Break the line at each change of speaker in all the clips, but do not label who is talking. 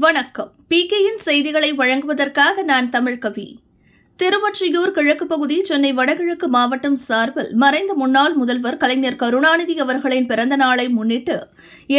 வணக்கம். பிகேயின் செய்திகளை வழங்குவதற்காக நான் தமிழ்கவி திருவொற்றியூர் கிழக்கு பகுதி சென்னை வடகிழக்கு மாவட்டம் சார்பில் மறைந்த முன்னாள் முதல்வர் கலைஞர் கருணாநிதி அவர்களின் பிறந்த நாளை முன்னிட்டு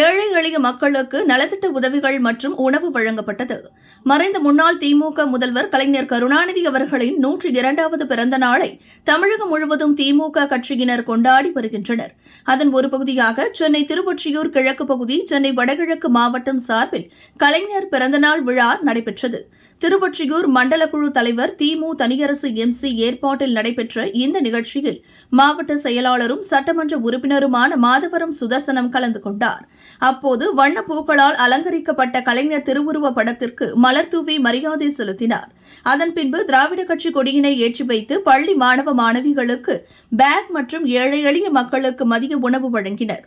ஏழை எளிய மக்களுக்கு நலத்திட்ட உதவிகள் மற்றும் உணவு வழங்கப்பட்டது. மறைந்த முன்னாள் திமுக முதல்வர் கலைஞர் கருணாநிதி அவர்களின் நூற்றி இரண்டாவது பிறந்த நாளை தமிழகம் முழுவதும் திமுக கட்சியினர் கொண்டாடி வருகின்றனர். அதன் ஒரு பகுதியாக சென்னை திருவொற்றியூர் கிழக்கு பகுதி சென்னை வடகிழக்கு மாவட்டம் சார்பில் கலைஞர் பிறந்தநாள் விழா நடைபெற்றது. திருவொற்றியூர் மண்டல குழு தலைவர் திமு தனியரசு எம்சி ஏற்பாட்டில் நடைபெற்ற இந்த நிகழ்ச்சியில் மாவட்ட செயலாளரும் சட்டமன்ற உறுப்பினருமான மாதவரம் சுதர்சனம் கலந்து கொண்டார். அப்போது வண்ண பூக்களால் அலங்கரிக்கப்பட்ட கலைஞர் திருவுருவ படத்திற்கு மலர் தூவி மரியாதை செலுத்தினார். அதன் பின்பு திராவிட கட்சி கொடியினை ஏற்றி வைத்து பள்ளி மாணவ மாணவிகளுக்கு பேக் மற்றும் ஏழை எளிய மக்களுக்கு மதிய உணவு வழங்கினர்.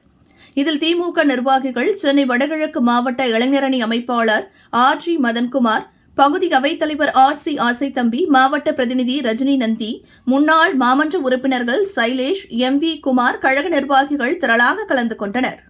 இதில் திமுக நிர்வாகிகள் சென்னை வடகிழக்கு மாவட்ட இளைஞரணி அமைப்பாளர் ஆர் ஜி மதன்குமார் பகுதி அவைத்தலைவர் ஆர் சி ஆசை தம்பி மாவட்ட பிரதிநிதி ரஜினி நந்தி முன்னாள் மாமன்ற உறுப்பினர்கள் சைலேஷ் எம் வி குமார் கழக நிர்வாகிகள் திரளாக கலந்து கொண்டனர்.